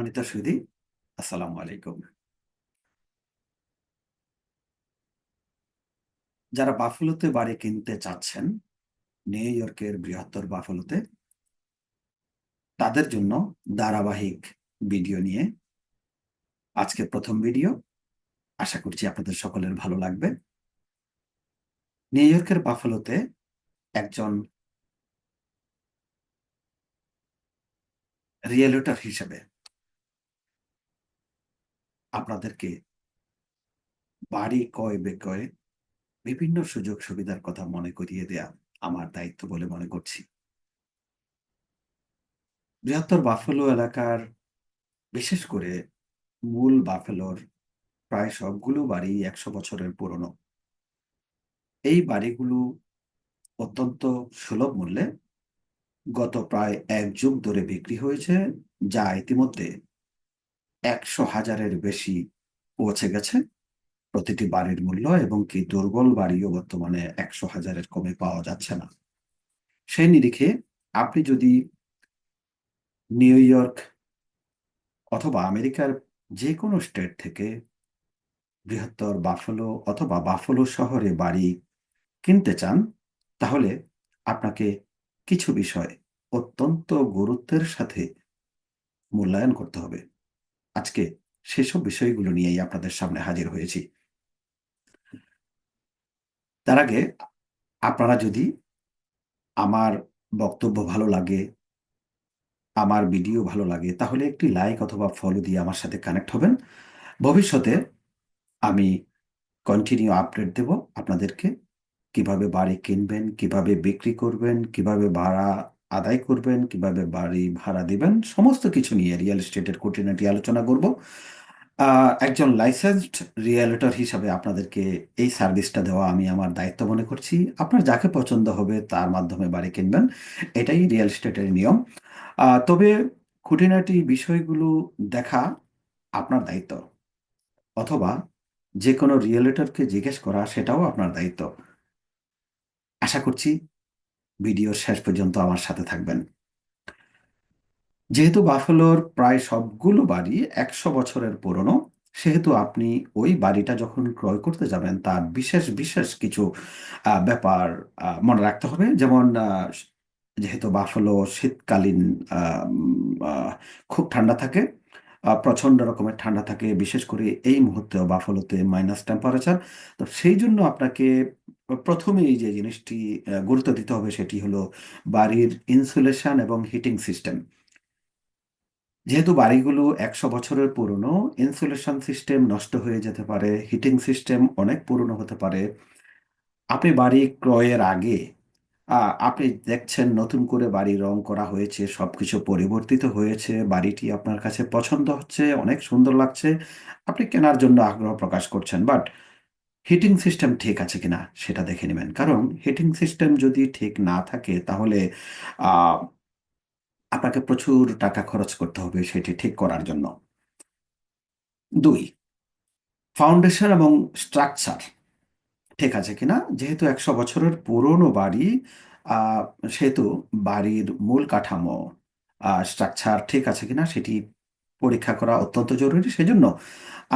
সম্মানিত সুধী, আসসালামু আলাইকুম। যারা বাফেলোতে বাড়ি কিনতে চাচ্ছেন, নিউ ইয়র্কের বৃহত্তর বাফেলোতে, তাদের জন্য ধারাবাহিক ভিডিও নিয়ে আজকে প্রথম ভিডিও। আশা করছি আপনাদের সকলের ভালো লাগবে। নিউ ইয়র্কের বাফেলোতে একজন রিয়েলিটার হিসেবে আপনাদেরকে বাড়ি কয় বিক্রয়ে বিভিন্ন সুযোগ সুবিধার কথা মনে করিয়ে দেয়া আমার দায়িত্ব বলে মনে করছি। বৃহত্তর বাফেলো এলাকার বিশেষ করে মূল বাফেলোর প্রায় সবগুলো বাড়ি একশো বছরের পুরনো। এই বাড়িগুলো অত্যন্ত সুলভ মূল্যে গত প্রায় এক যুগ ধরে বিক্রি হয়েছে, যা ইতিমধ্যে একশো হাজারের বেশি পৌঁছে গেছে প্রতিটি বাড়ির মূল্য এবং কি দুর্বল বাড়িও বর্তমানে একশো হাজারের কমে পাওয়া যাচ্ছে না। সেই নিরিখে আপনি যদি নিউ ইয়র্ক অথবা আমেরিকার যে কোনো স্টেট থেকে বৃহত্তর বাফলো অথবা বাফলো শহরে বাড়ি কিনতে চান, তাহলে আপনাকে কিছু বিষয় অত্যন্ত গুরুত্বের সাথে মূল্যায়ন করতে হবে। আজকে সেসব বিষয়গুলো নিয়েই আপনাদের সামনে হাজির হয়েছি। তার আগে আপনারা যদি আমার বক্তব্য ভালো লাগে, আমার ভিডিও ভালো লাগে, তাহলে একটি লাইক অথবা ফলো দিয়ে আমার সাথে কানেক্ট হবেন। ভবিষ্যতে আমি কন্টিনিউ আপডেট দেব আপনাদেরকে, কীভাবে বাড়ি কিনবেন, কীভাবে বিক্রি করবেন, কীভাবে ভাড়া আদায় করবেন, কীভাবে বাড়ি ভাড়া দিবেন, সমস্ত কিছু নিয়ে রিয়েল এস্টেটের খুঁটিনাটি আলোচনা করব। একজন লাইসেন্সড রিয়েলিটর হিসাবে আপনাদেরকে এই সার্ভিসটা দেওয়া আমি আমার দায়িত্ব মনে করছি। আপনার যাকে পছন্দ হবে তার মাধ্যমে বাড়ি কিনবেন, এটাই রিয়েল এস্টেটের নিয়ম। তবে খুঁটিনাটি বিষয়গুলো দেখা আপনার দায়িত্ব, অথবা যে কোনো রিয়েলিটরকে জিজ্ঞেস করা সেটাও আপনার দায়িত্ব। আশা করছি ভিডিওর শেষ পর্যন্ত আমার সাথে থাকবেন। যেহেতু বাফেলোর প্রায় সবগুলো বাড়ি একশো বছরের পুরনো, সেহেতু আপনি ওই বাড়িটা যখন ক্রয় করতে যাবেন, তার বিশেষ বিশেষ কিছু ব্যাপার মনে রাখতে হবে। যেমন যেহেতু বাফেলো শীতকালীন খুব ঠান্ডা থাকে প্রচণ্ড রকমের ঠান্ডা থাকে, বিশেষ করে এই মুহূর্তে বাফলোতে মাইনাস টেম্পারেচার তো সেই জন্য আপনাকে প্রথমেই যে জিনিসটি গুরুত্ব দিতে হবে সেটি হলো বাড়ির ইনসুলেশন এবং হিটিং সিস্টেম যেহেতু বাড়িগুলো একশো বছরের পুরনো ইনসুলেশন সিস্টেম নষ্ট হয়ে যেতে পারে হিটিং সিস্টেম অনেক পুরনো হতে পারে। আপনি বাড়ি ক্রয়ের আগে আপনি দেখছেন নতুন করে বাড়ি রং করা হয়েছে, সবকিছু পরিবর্তিত হয়েছে, বাড়িটি আপনার কাছে পছন্দ হচ্ছে, অনেক সুন্দর লাগছে, আপনি কেনার জন্য আগ্রহ প্রকাশ করছেন। বাট হিটিং সিস্টেম ঠিক আছে কিনা সেটা দেখে নেবেন। কারণ হিটিং সিস্টেম যদি ঠিক না থাকে, তাহলে আপনাকে প্রচুর টাকা খরচ করতে হবে সেটি ঠিক করার জন্য। দুই, ফাউন্ডেশন এবং স্ট্রাকচার ঠিক আছে কিনা? যেহেতু একশো বছরের পুরনো বাড়ি সেহেতু বাড়ির মূল কাঠামো স্ট্রাকচার ঠিক আছে কিনা সেটি পরীক্ষা করা অত্যন্ত জরুরি। সেজন্য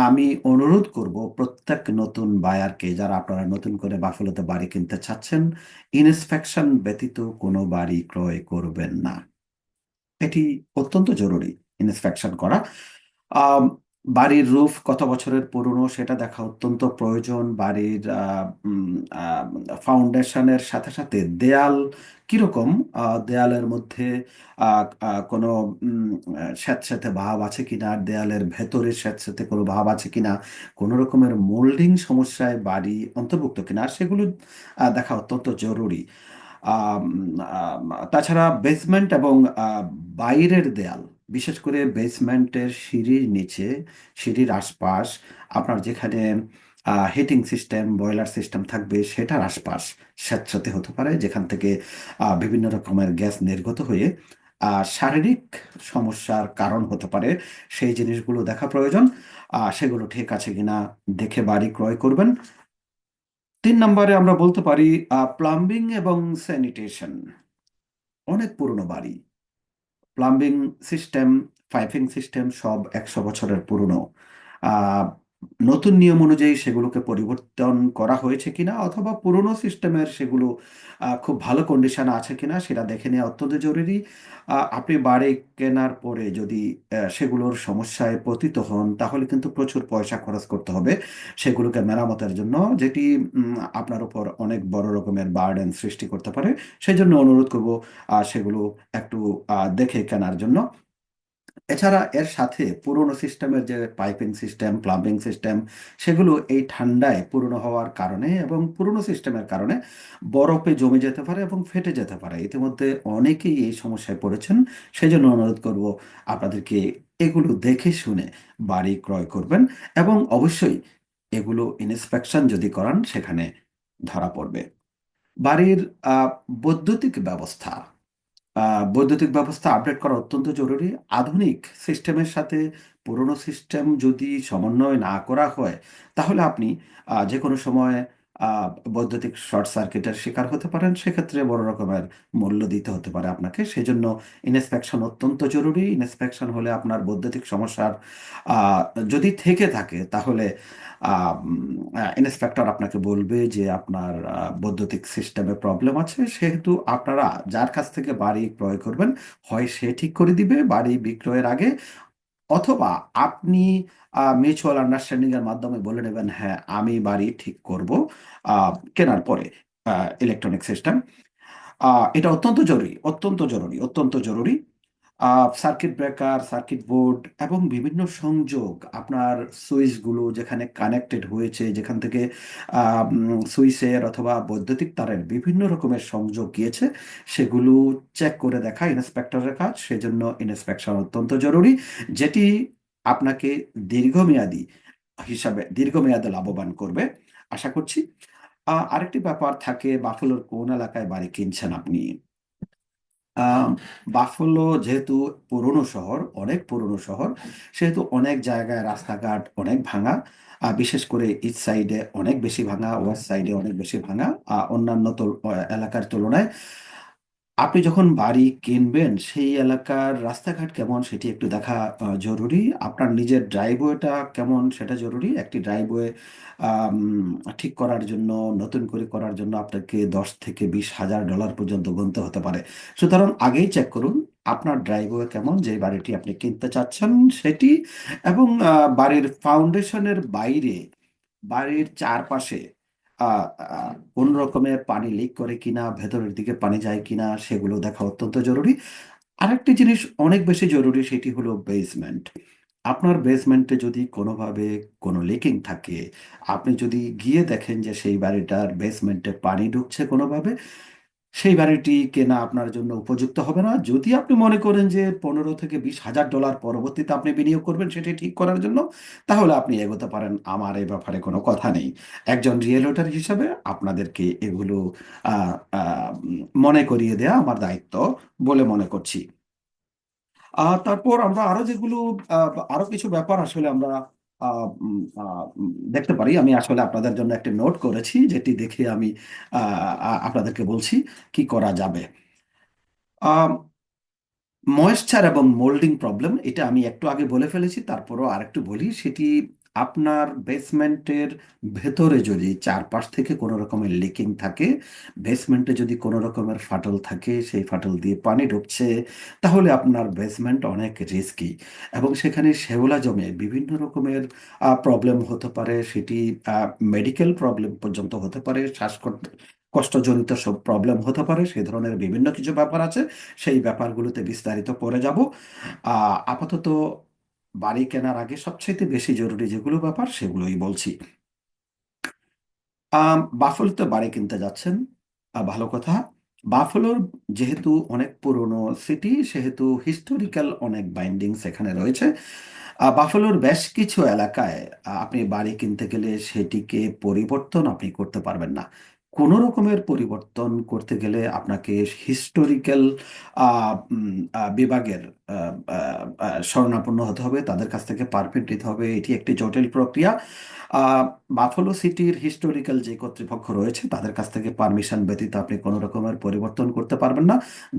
আমি অনুরোধ করব প্রত্যেক নতুন বায়ারকে, যারা আপনারা নতুন করে বাফেলোতে বাড়ি কিনতে চাচ্ছেন, ইনস্পেকশন ব্যতীত কোনো বাড়ি ক্রয় করবেন না। এটি অত্যন্ত জরুরি, ইনস্পেকশন করা। বাড়ির রুফ কত বছরের পুরনো সেটা দেখা অত্যন্ত প্রয়োজন। বাড়ির ফাউন্ডেশনের সাথে সাথে দেয়াল কীরকম? দেয়ালের মধ্যে কোনো স্যাঁতস্যাঁতে ভাব আছে কিনা? দেয়ালের ভেতরে স্যাঁতস্যাঁতে কোনো ভাব আছে কিনা? কোনো রকমের মোল্ডিং সমস্যায় বাড়ি অন্তর্ভুক্ত কিনা? সেগুলো দেখা অত্যন্ত জরুরি। তাছাড়া বেসমেন্ট এবং বাইরের দেয়াল বিশেষ করে বেসমেন্টের সিঁড়ির নিচে, সিঁড়ির আশপাশ, আপনার যেখানে হিটিং সিস্টেম বয়লার সিস্টেম থাকবে, সেটার আশপাশ স্যাঁতস্যাঁতে হতে পারে, যেখান থেকে বিভিন্ন রকমের গ্যাস নির্গত হয়ে শারীরিক সমস্যার কারণ হতে পারে, সেই জিনিসগুলো দেখা প্রয়োজন। সেগুলো ঠিক আছে কিনা দেখে বাড়ি ক্রয় করবেন। তিন নম্বরে আমরা বলতে পারি প্লাম্বিং এবং স্যানিটেশন অনেক পুরনো বাড়ি। প্লাম্বিং সিস্টেম পাইপিং সিস্টেম সব একশো বছরের পুরনো। নতুন নিয়ম অনুযায়ী সেগুলোকে পরিবর্তন করা হয়েছে কিনা অথবা পুরনো সিস্টেমের সেগুলো খুব ভালো কন্ডিশনে আছে কিনা সেটা দেখে নেওয়া অত্যন্ত জরুরি। আপনি বাড়ি কেনার পরে যদি সেগুলোর সমস্যায় পতিত হন, তাহলে কিন্তু প্রচুর পয়সা খরচ করতে হবে। সেগুলোকে মেরামতের জন্য, যেটি আপনার উপর অনেক বড় রকমের বার্ডেন সৃষ্টি করতে পারে। সেই জন্য অনুরোধ করব সেগুলো একটু দেখে কেনার জন্য। এছাড়া এর সাথে পুরনো সিস্টেমের যে পাইপিং সিস্টেম, প্লাম্বিং সিস্টেম, সেগুলো এই ঠান্ডায় পুরনো হওয়ার কারণে এবং পুরনো সিস্টেমের কারণে বরফে জমে যেতে পারে এবং ফেটে যেতে পারে। ইতিমধ্যে অনেকেই এই সমস্যায় পড়েছেন সেই জন্য অনুরোধ করব আপনাদেরকে এগুলো দেখে শুনে বাড়ি ক্রয় করবেন এবং অবশ্যই এগুলো ইন্সপেকশন যদি করান, সেখানে ধরা পড়বে। বাড়ির বৈদ্যুতিক ব্যবস্থা। বৈদ্যুতিক ব্যবস্থা আপডেট করা অত্যন্ত জরুরি। আধুনিক সিস্টেমের সাথে পুরনো সিস্টেম যদি সমন্বয় না করা হয়, তাহলে আপনি যে কোনো সময় বৈদ্যুতিক শর্ট সার্কিটের শিকার হতে পারেন, সেক্ষেত্রে বড় রকমের মূল্য দিতে হতে পারে আপনাকে। সেজন্য ইন্সপেকশন অত্যন্ত জরুরি। ইন্সপেকশন হলে আপনার বৈদ্যুতিক সমস্যার যদি থেকে থাকে, তাহলে ইন্সপেক্টর আপনাকে বলবে যে আপনার বৈদ্যুতিক সিস্টেমে প্রবলেম আছে, সেহেতু আপনারা যার কাছ থেকে বাড়ি ক্রয় করবেন, হয় সে ঠিক করে দিবে। বাড়ি বিক্রয়ের আগে অথবা আপনি মিউচুয়াল আন্ডারস্ট্যান্ডিং এর মাধ্যমে বলে নেবেন হ্যাঁ আমি বাড়ি ঠিক করব কেনার পরে ইলেকট্রনিক সিস্টেম এটা অত্যন্ত জরুরি অত্যন্ত জরুরি অত্যন্ত জরুরি। সার্কিট ব্রেকার সার্কিট বোর্ড এবং বিভিন্ন সংযোগ আপনার সুইচগুলো যেখানে কানেক্টেড হয়েছে, যেখান থেকে সুইচের অথবা বৈদ্যুতিক তারের বিভিন্ন রকমের সংযোগ গিয়েছে, সেগুলো চেক করে দেখা ইন্সপেক্টরের কাজ। সেজন্য ইন্সপেকশন অত্যন্ত জরুরি, যেটি আপনাকে দীর্ঘমেয়াদী হিসাবে, দীর্ঘমেয়াদে লাভবান করবে। আশা করছি আরেকটি ব্যাপার থাকে, বাফেলোর কোন এলাকায় বাড়ি কিনছেন আপনি? বাফলো যেহেতু পুরনো শহর অনেক পুরনো শহর সেহেতু অনেক জায়গায় রাস্তাঘাট অনেক ভাঙা আর বিশেষ করে ইস্ট সাইডে অনেক বেশি ভাঙা ওয়েস্ট সাইডে অনেক বেশি ভাঙা আর অন্যান্য আহ, এলাকার তুলনায় আপনি যখন বাড়ি কিনবেন, সেই এলাকার রাস্তাঘাট কেমন? সেটি একটু দেখা জরুরি। আপনার নিজের ড্রাইভওয়েটা কেমন? সেটা জরুরি। একটি ড্রাইভওয়ে ঠিক করার জন্য, নতুন করে করার জন্য আপনাকে দশ থেকে বিশ হাজার ডলার পর্যন্ত গুনতে হতে পারে। সুতরাং আগেই চেক করুন, আপনার ড্রাইভওয়ে কেমন? যে বাড়িটি আপনি কিনতে চাচ্ছেন, সেটি এবং বাড়ির ফাউন্ডেশনের বাইরে, বাড়ির চারপাশে কোন রকমের পানি লিক করে কিনা, ভেতরের দিকে পানি যায় কিনা, সেগুলো দেখা অত্যন্ত জরুরি। আরেকটি জিনিস অনেক বেশি জরুরি, সেটি হলো বেসমেন্ট আপনার বেসমেন্টে যদি কোনোভাবে কোনো লিকিং থাকে, আপনি যদি গিয়ে দেখেন যে সেই বাড়িটার বেসমেন্টে পানি ঢুকছে কোনোভাবে সেই বাড়িটি কেনা আপনার জন্য উপযুক্ত হবে না। যদি আপনি মনে করেন যে পনেরো থেকে বিশ হাজার ডলার পরবর্তীতে আপনি বিনিয়োগ করবেন সেটি ঠিক করার জন্য, তাহলে আপনি এগোতে পারেন। আমার এ ব্যাপারে কোনো কথা নেই। একজন রিয়েলটর হিসেবে আপনাদেরকে এগুলো মনে করিয়ে দেয়া আমার দায়িত্ব বলে মনে করছি। তারপর আমরা আরও যেগুলো আরও কিছু ব্যাপার আসলে আমরা দেখতে পারি। আমি আসলে আপনাদের জন্য একটা নোট করেছি, যেটি দেখে আমি আপনাদেরকে বলছি কি করা যাবে। ময়েশ্চার এবং মোল্ডিং প্রবলেম এটা আমি একটু আগে বলে ফেলেছি, তারপরও আরেকটু বলি, সেটি আপনার বেসমেন্টের ভেতরে যদি চারপাশ থেকে কোনো রকমের লিকিং থাকে, বেসমেন্টে যদি কোনো রকমের ফাটল থাকে, সেই ফাটল দিয়ে পানি ঢুকছে, তাহলে আপনার বেসমেন্ট অনেক রিস্কি এবং সেখানে শেওলা জমে বিভিন্ন রকমের প্রবলেম হতে পারে। সেটি মেডিকেল প্রবলেম পর্যন্ত হতে পারে, শ্বাসকষ্ট, কষ্টজনিত সব প্রবলেম হতে পারে সেই ধরনের বিভিন্ন কিছু ব্যাপার আছে, সেই ব্যাপারগুলোতে বিস্তারিত পরে যাব। আপাতত বাড়ি কেনার আগে সবচাইতে বেশি জরুরি যেগুলো ব্যাপার, সেগুলোই বলছি। বাফলোতে বাড়ি কিনতে যাচ্ছেন। ভালো কথা। বাফলোর যেহেতু অনেক পুরনো সিটি, সেহেতু হিস্টোরিক্যাল অনেক বাইন্ডিংস এখানে রয়েছে। বাফলোর বেশ কিছু এলাকায় আপনি বাড়ি কিনতে গেলে সেটিকে পরিবর্তন আপনি করতে পারবেন না। কোনো রকমের পরিবর্তন করতে গেলে আপনাকে হিস্টোরিক্যাল বিভাগের শরণাপন্ন হতে হবে, তাদের কাছ থেকে পারমিট নিতে হবে, এটি একটি জটিল প্রক্রিয়া। বাফলো সিটির হিস্টোরিক্যাল যে কর্তৃপক্ষ রয়েছে, তাদের কাছ থেকে পারমিশন ব্যতীত আপনি কোনো রকমের পরিবর্তন করতে পারবেন না।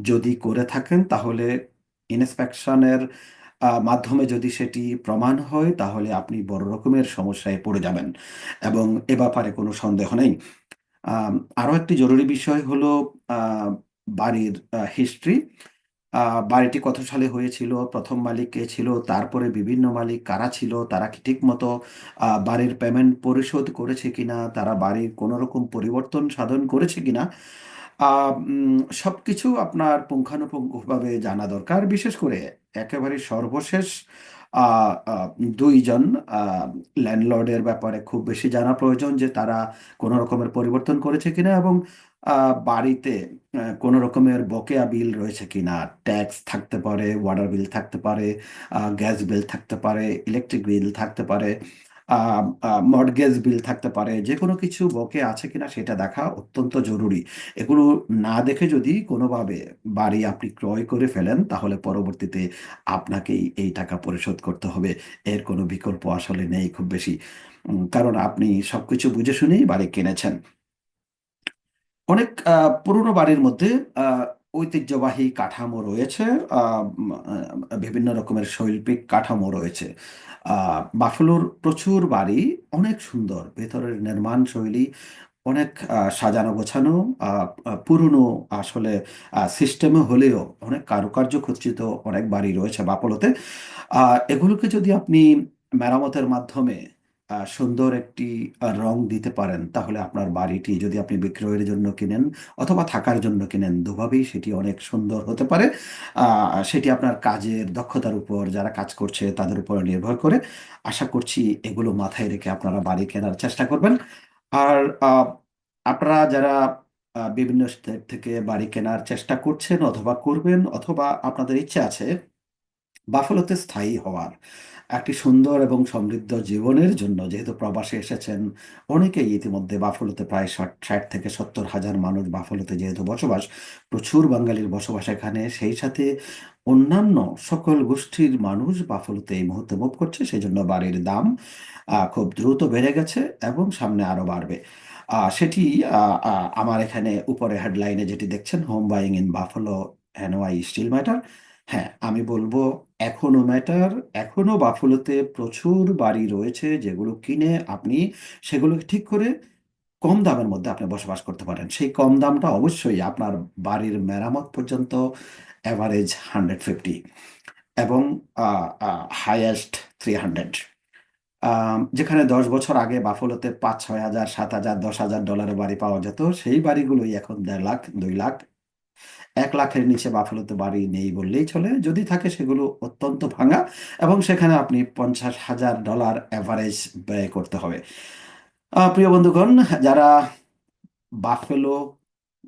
যদি করে থাকেন, তাহলে ইন্সপেকশনের মাধ্যমে যদি সেটি প্রমাণ হয়, তাহলে আপনি বড় রকমের সমস্যায় পড়ে যাবেন এবং এ ব্যাপারে কোনো সন্দেহ নেই। আম, আরও একটি জরুরি বিষয় হলো বাড়ির হিস্ট্রি বাড়িটি কত সালে হয়েছিল প্রথম মালিক কে ছিল তারপরে বিভিন্ন মালিক কারা ছিল তারা কি ঠিক মতো বাড়ির পেমেন্ট পরিশোধ করেছে কিনা তারা বাড়ির কোনো রকম পরিবর্তন সাধন করেছে কিনা আহ, উম, সবকিছু আপনার পুঙ্খানুপুঙ্খভাবে জানা দরকার। বিশেষ করে একেবারে সর্বশেষ দুইজন ল্যান্ডলর্ডের ব্যাপারে খুব বেশি জানা প্রয়োজন যে তারা কোনো রকমের পরিবর্তন করেছে কিনা এবং বাড়িতে কোনো রকমের বকেয়া বিল রয়েছে কিনা। ট্যাক্স থাকতে পারে, ওয়াটার বিল থাকতে পারে গ্যাস বিল থাকতে পারে, ইলেকট্রিক বিল থাকতে পারে। মর্টগেজ বিল থাকতে পারে যে কোনো কিছু বকে আছে কিনা সেটা দেখা অত্যন্ত জরুরি। এগুলো না দেখে যদি কোনোভাবে বাড়ি আপনি ক্রয় করে ফেলেন, তাহলে পরবর্তীতে আপনাকেই এই টাকা পরিশোধ করতে হবে। এর কোনো বিকল্প আসলে নেই খুব বেশি। কারণ আপনি সবকিছু বুঝে শুনেই বাড়ি কিনেছেন। অনেক পুরনো বাড়ির মধ্যে ঐতিহ্যবাহী কাঠামো রয়েছে বিভিন্ন রকমের শৈল্পিক কাঠামো রয়েছে। বাফলোর প্রচুর বাড়ি, অনেক সুন্দর। ভেতরের নির্মাণ শৈলী অনেক সাজানো গোছানো পুরনো আসলে সিস্টেমে হলেও অনেক কারুকার্য খচিত অনেক বাড়ি রয়েছে বাপলোতে এগুলোকে যদি আপনি মেরামতের মাধ্যমে সুন্দর একটি রং দিতে পারেন, তাহলে আপনার বাড়িটি যদি আপনি বিক্রয়ের জন্য কিনেন অথবা থাকার জন্য কিনেন, দুভাবেই সেটি অনেক সুন্দর হতে পারে। সেটি আপনার কাজের দক্ষতার উপর, যারা কাজ করছে তাদের উপর নির্ভর করে। আশা করছি এগুলো মাথায় রেখে আপনারা বাড়ি কেনার চেষ্টা করবেন। আর আপনারা যারা বিভিন্ন স্টেট থেকে বাড়ি কেনার চেষ্টা করছেন অথবা করবেন অথবা আপনাদের ইচ্ছে আছে, বাফেলোতে স্থায়ী হওয়ার একটি সুন্দর এবং সমৃদ্ধ জীবনের জন্য। যেহেতু প্রবাসে এসেছেন, অনেকেই ইতিমধ্যে বাফেলোতে প্রায় ষাট ষাট থেকে সত্তর হাজার মানুষ বাফেলোতে যেহেতু বসবাস, প্রচুর বাঙালির বসবাস এখানে। সেই সাথে অন্যান্য সকল গোষ্ঠীর মানুষ বাফেলোতে এই মুহূর্তে মুভ করছে সেই জন্য বাড়ির দাম খুব দ্রুত বেড়ে গেছে এবং সামনে আরও বাড়বে। সেটি আমার এখানে উপরে হেডলাইনে যেটি দেখছেন home buying in Buffalo N Y still matter হ্যাঁ আমি বলব এখনও ম্যাটার এখনও বাফেলোতে প্রচুর বাড়ি রয়েছে যেগুলো কিনে আপনি সেগুলোকে ঠিক করে কম দামের মধ্যে আপনি বসবাস করতে পারেন। সেই কম দামটা অবশ্যই আপনার বাড়ির মেরামত পর্যন্ত অ্যাভারেজ হান্ড্রেড ফিফটি এবং হাইয়েস্ট থ্রি হান্ড্রেড যেখানে দশ বছর আগে বাফেলোতে পাঁচ, ছয় হাজার, সাত হাজার, দশ হাজার ডলারের বাড়ি পাওয়া যেত, সেই বাড়িগুলোই এখন দেড় লাখ, দুই লাখ এক লাখের নিচে বাফেলোতে বাড়ি নেই বললেই চলে। যদি থাকে সেগুলো অত্যন্ত ভাঙা এবং সেখানে আপনি পঞ্চাশ হাজার ডলার অ্যাভারেজ ব্যয় করতে হবে। প্রিয় বন্ধুগণ, যারা বাফেলো,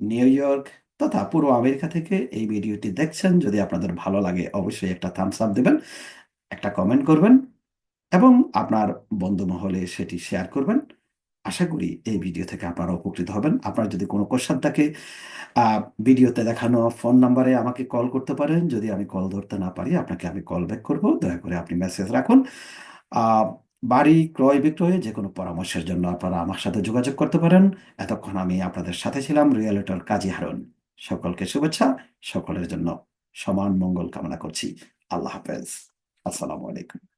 নিউ ইয়র্ক তথা পুরো আমেরিকা থেকে এই ভিডিওটি দেখছেন, যদি আপনাদের ভালো লাগে অবশ্যই একটা থামস আপ দেবেন, একটা কমেন্ট করবেন এবং আপনার বন্ধু মহলে সেটি শেয়ার করবেন। আশা করি এই ভিডিও থেকে আপনারা উপকৃত হবেন। আপনার যদি কোনো কোশ্চেন থাকে ভিডিওতে দেখানো ফোন নাম্বারে আমাকে কল করতে পারেন। যদি আমি কল ধরতে না পারি, আপনাকে আমি কল ব্যাক করব। দয়া করে আপনি মেসেজ রাখুন। বাড়ি ক্রয় বিক্রয়ে যে কোনো পরামর্শের জন্য আপনারা আমার সাথে যোগাযোগ করতে পারেন। এতক্ষণ আমি আপনাদের সাথে ছিলাম রিয়েলিটর কাজী হারুন। সকলকে শুভেচ্ছা। সকলের জন্য সমান মঙ্গল কামনা করছি। আল্লাহ হাফেজ। আসসালামু আলাইকুম।